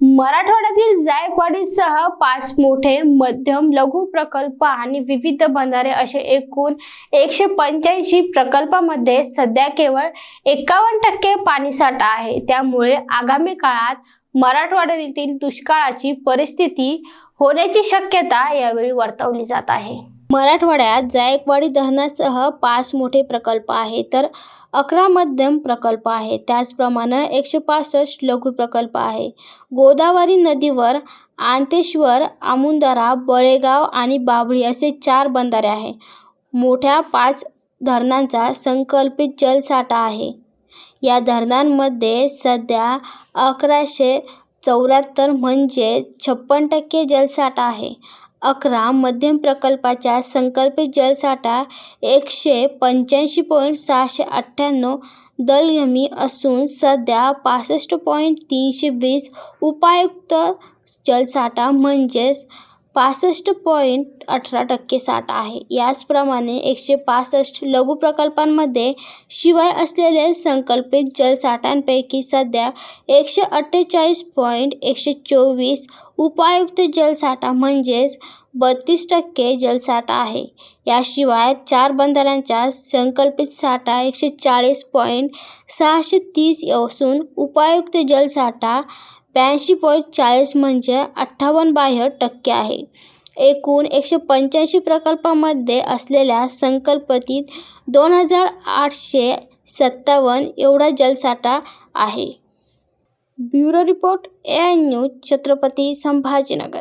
मराठवाड्यातील जायकवाडीसह पाच मोठे मध्यम लघु प्रकल्प आणि विविध बंधारे असे एकूण एकशे पंच्याऐंशी प्रकल्पामध्ये सध्या केवळ एकावन्न टक्के पाणीसाठा आहे. त्यामुळे आगामी काळात मराठवाड्यातील दुष्काळाची परिस्थिती होण्याची शक्यता यावेळी वर्तवली जात आहे. मराठवाड्यात जायकवाडी धरणासह पाच मोठे प्रकल्प आहेत तर अकरा मध्यम प्रकल्प आहेत. त्याचप्रमाणे एकशे पासष्ट लघु प्रकल्प आहे गोदावरी नदीवर आंतेश्वर आमुंदरा बळेगाव आणि बाभळी असे चार बंधारे आहे मोठ्या पाच धरणांचा संकल्पित जलसाठा आहे. या धरणांमध्ये सध्या अकराशे चौऱ्याहत्तर म्हणजे छप्पन टक्के जलसाठा आहे. अकरा मध्यम प्रकल्पाचा संकल्पित जलसाठा एकशे पंच्याऐंशी पॉईंट सहाशे अठ्ठ्याण्णव दलगमी असून सध्या पासष्ट पॉईंट तीनशे वीस उपायुक्त जलसाठा म्हणजेच पासष्ट पॉईंट अठरा टक्के साठा आहे. याचप्रमाणे एकशे पासष्ट लघु प्रकल्पांमध्ये शिवाय असलेले संकल्पित जलसाठ्यांपैकी सध्या एकशे अठ्ठेचाळीस पॉईंट एकशे चोवीस उपायुक्त जलसाठा म्हणजेच बत्तीस टक्के जलसाठा आहे. याशिवाय चार बंधाऱ्यांचा संकल्पित साठा एकशे चाळीस पॉईंट सहाशे तीस असून उपायुक्त जलसाठा ब्याऐंशी पॉईंट चाळीस म्हणजे अठ्ठावन्न बाह्य टक्के आहे. एकूण एकशे पंच्याऐंशी प्रकल्पामध्ये असलेल्या संकल्पतीत दोन हजार आठशे सत्तावन्न एवढा जलसाठा आहे. Bureau report A I news Chhatrapati Sambhajinagar.